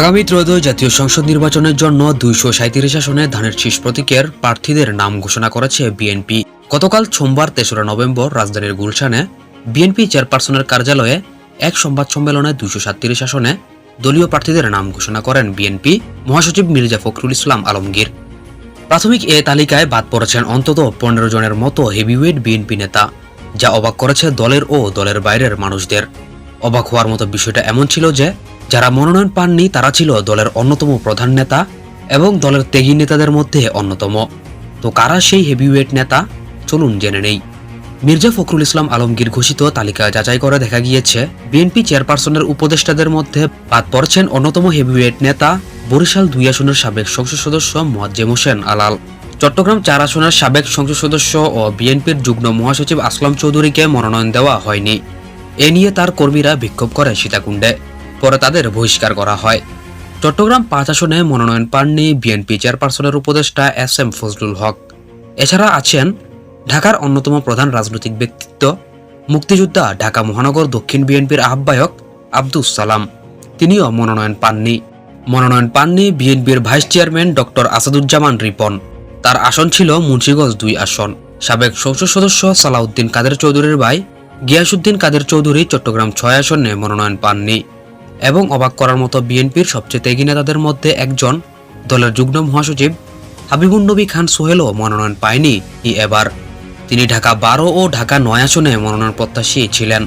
আগামী ত্রয়োদশ জাতীয় সংসদ নির্বাচনের জন্য দুইশো সাঁত্রিশ আসনে ধানের শীষ প্রতীকের প্রার্থীদের নাম ঘোষণা করেছে বিএনপি। গতকাল সোমবার তেসরা নভেম্বর রাজধানীর গুলশানে বিএনপি চেয়ারপারসনের কার্যালয়ে এক সংবাদ সম্মেলনে দুইশো সাতত্রিশ আসনে দলীয় প্রার্থীদের নাম ঘোষণা করেন বিএনপি মহাসচিব মির্জা ফখরুল ইসলাম আলমগীর। প্রাথমিক এ তালিকায় বাদ পড়েছেন অন্তত পনেরো জনের মতো হেভিওয়েট বিএনপি নেতা, যা অবাক করেছে দলের ও দলের বাইরের মানুষদের। অবাক হওয়ার মতো বিষয়টা এমন ছিল যে যারা মনোনয়ন পাননি, তারা ছিল দলের অন্যতম প্রধান নেতা এবং দলের ত্যাগী নেতাদের মধ্যে অন্যতম। তো কারা সেই হেভিওয়েট নেতা? চলুন জেনে নেই। মির্জা ফখরুল ইসলাম আলমগীর ঘোষিত তালিকা যাচাই করে দেখা গিয়েছে, বিএনপি চেয়ারপারসনের উপদেষ্টাদের মধ্যে বাদ পড়ছেন অন্যতম হেভিওয়েট নেতা, বরিশাল দুই আসনের সাবেক সংসদ সদস্য মোয়াজ্জেম হোসেন আলাল। চট্টগ্রাম চার আসনের সাবেক সংসদ সদস্য ও বিএনপির যুগ্ম মহাসচিব আসলাম চৌধুরীকে মনোনয়ন দেওয়া হয়নি। এ নিয়ে তার কর্মীরা বিক্ষোভ করে সীতাকুণ্ডে। পরে তাদের বহিষ্কার করা হয়। চট্টগ্রাম পাঁচ আসনে মনোনয়ন পাননি বিএনপি চেয়ারপারসনের উপদেষ্টা এস এম ফজলুল হক। এছাড়া আছেন ঢাকার অন্যতম প্রধান রাজনৈতিক ব্যক্তিত্ব, মুক্তিযোদ্ধা ঢাকা মহানগর দক্ষিণ বিএনপির আহ্বায়ক আব্দুস সালাম। তিনিও মনোনয়ন পাননি। মনোনয়ন পাননি বিএনপির vice chairman doctor Asaduzzaman Ripon. তার আসন ছিল মুন্সিগঞ্জ দুই আসন। সাবেক সংসদ সদস্য সালাউদ্দিন কাদের চৌধুরীর ভাই গিয়াসুদ্দিন কাদের চৌধুরী চট্টগ্রাম ছয় আসনে মনোনয়ন পাননি। এবং অবাক করার মতো বিএনপির সবচেয়ে ত্যাগী নেতাদের মধ্যে একজন দলের যুগ্ম মহাসচিব হাবিবুন নবী খান সোহেলও মনোনয়ন পায়নি এবার। তিনি ঢাকা বারো ও ঢাকা নয় আসনে মনোনয়ন প্রত্যাশী ছিলেন।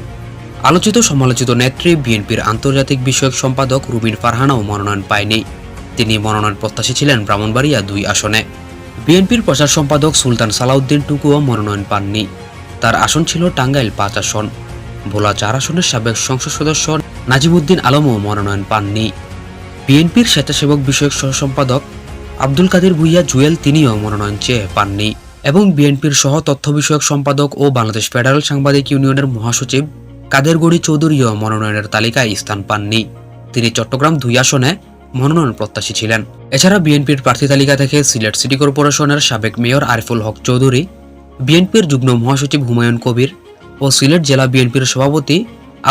আলোচিত সমালোচিত নেত্রী বিএনপির আন্তর্জাতিক বিষয়ক সম্পাদক রুবিন ফারহানাও মনোনয়ন পায়নি। তিনি মনোনয়ন প্রত্যাশী ছিলেন ব্রাহ্মণবাড়িয়া দুই আসনে। বিএনপির প্রচার সম্পাদক সুলতান সালাউদ্দিন টুকুও মনোনয়ন পাননি। তার আসন ছিল টাঙ্গাইল পাঁচ আসন। ভোলা চার আসনের সাবেক সংসদ সদস্য নাজিমুদ্দিন আলমও মনোনয়ন পাননি। বিএনপির স্বেচ্ছাসেবক বিষয়ক সহ সম্পাদক আব্দুল কাদের ভুইয়া জুয়েল তিনিও মনোনয়ন চেয়ে পাননি এবং বিএনপির সহ তথ্য বিষয়ক সম্পাদক ও বাংলাদেশ ফেডারেল সাংবাদিক ইউনিয়নের মহাসচিব কাদের গড়ি চৌধুরীও মনোনয়নের তালিকায় স্থান পাননি। তিনি চট্টগ্রাম দুই আসনে মনোনয়ন প্রত্যাশী ছিলেন। এছাড়া বিএনপির প্রার্থী তালিকা থেকে সিলেট সিটি কর্পোরেশনের সাবেক মেয়র আরিফুল হক চৌধুরী, বিএনপির যুগ্ম মহাসচিব হুমায়ুন কবির ও সিলেট জেলা বিএনপির সভাপতি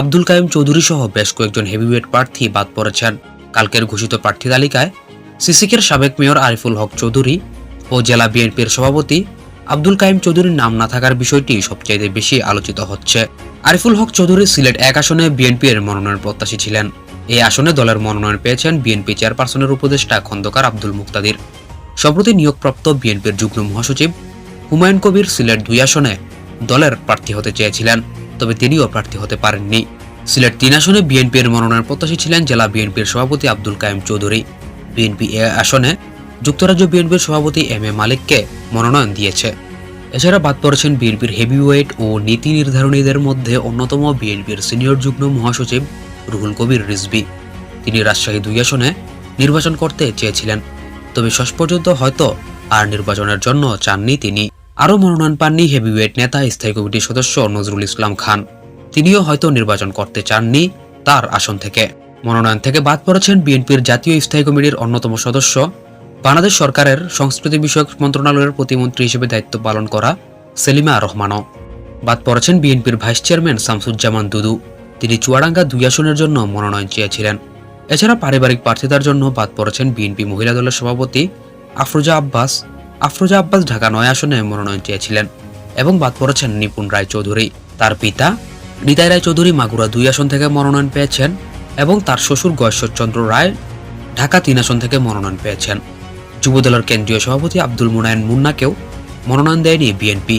আব্দুল কাইম চৌধুরী সহ বেশ কয়েকজন হেভিওয়েট প্রার্থী বাদ পড়েছেন। কালকের ঘোষিত প্রার্থী তালিকায় সিসিকের সাবেক মেয়র আরিফুল হক চৌধুরী ও জেলা বিএনপির সভাপতি আব্দুল কাইম চৌধুরীর নাম না থাকার বিষয়টি সবচাইতে বেশি আলোচিত হচ্ছে। আরিফুল হক চৌধুরী সিলেট এক আসনে বিএনপির মনোনয়ন প্রত্যাশী ছিলেন। এই আসনে দলের মনোনয়ন পেয়েছেন বিএনপি চেয়ারপারসনের উপদেষ্টা খন্দকার আব্দুল মুক্তাদির। সম্প্রতি নিয়োগপ্রাপ্ত বিএনপির যুগ্ম মহাসচিব হুমায়ুন কবির সিলেট দুই আসনে দলের প্রার্থী হতে চেয়েছিলেন, তবে তিনিও প্রার্থী হতে পারেননি। সিলেট তিন আসনে বিএনপির মনোনয়ন প্রত্যাশী ছিলেন জেলা বিএনপির সভাপতি আব্দুল কায়েম চৌধুরী। বিএনপি এ আসনে যুক্তরাজ্য বিএনপির সভাপতি এম এ মালিককে মনোনয়ন দিয়েছে। এছাড়া বাদ পড়েছেন বিএনপির হেভিওয়েট ও নীতি নির্ধারণীদের মধ্যে অন্যতম বিএনপির সিনিয়র যুগ্ম মহাসচিব রুহুল কবির রিজভি। তিনি রাজশাহী দুই আসনে নির্বাচন করতে চেয়েছিলেন, তবে শেষ পর্যন্ত হয়তো আর নির্বাচনের জন্য চাননি তিনি। আরও মনোনয়ন পাননি হেভিওয়েট নেতা, স্থায়ী কমিটির সদস্য নজরুল ইসলাম খান। তিনিও হয়তো নির্বাচন করতে চাননি তার আসন থেকে। মনোনয়ন থেকে বাদ পড়েছেন বিএনপির জাতীয় স্থায়ী কমিটির অন্যতম সদস্য। বাংলাদেশ সরকারের সংস্কৃতি বিষয়ক মন্ত্রণালয়ের প্রতিমন্ত্রী হিসেবে দায়িত্ব পালন করা সেলিমা রহমানও। বাদ পড়েছেন বিএনপির ভাইস চেয়ারম্যান শামসুজ্জামান দুদু। তিনি চুয়াডাঙ্গা দুই আসনের জন্য মনোনয়ন চেয়েছিলেন। এছাড়া পারিবারিক প্রার্থিতার জন্য বাদ পড়েছেন বিএনপি মহিলা দলের সভাপতি আফরোজা আব্বাস। আফরোজা আব্বাস ঢাকা নয় আসনে মনোনয়ন চেয়েছিলেন এবং বাদ পড়েছেন নিপুণ রায় চৌধুরী তার পিতা নিতাই রায় চৌধুরী মাগুরা দুই আসন থেকে মনোনয়ন পেয়েছেন এবং তার শ্বশুর গয়েশ্বরচন্দ্র রায় ঢাকা তিন আসন থেকে মনোনয়ন পেয়েছেন। যুবদলের কেন্দ্রীয় সভাপতি আব্দুল মুনায়ন মুন্নাকেও মনোনয়ন দেয়নি বিএনপি।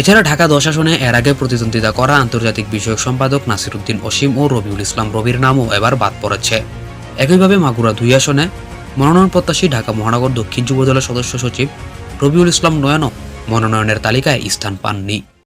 এছাড়া ঢাকা দশ আসনে এর আগে প্রতিদ্বন্দ্বিতা করা আন্তর্জাতিক বিষয়ক সম্পাদক নাসিরুদ্দিন অসীম ও রবিউল ইসলাম রবির নামও এবার বাদ পড়েছে। একইভাবে মাগুরা দুই আসনে মনোনয়ন প্রত্যাশী ঢাকা মহানগর দক্ষিণ যুবদলের সদস্য সচিব রবিউল ইসলাম নয়নও মনোনয়নের তালিকায় স্থান পাননি।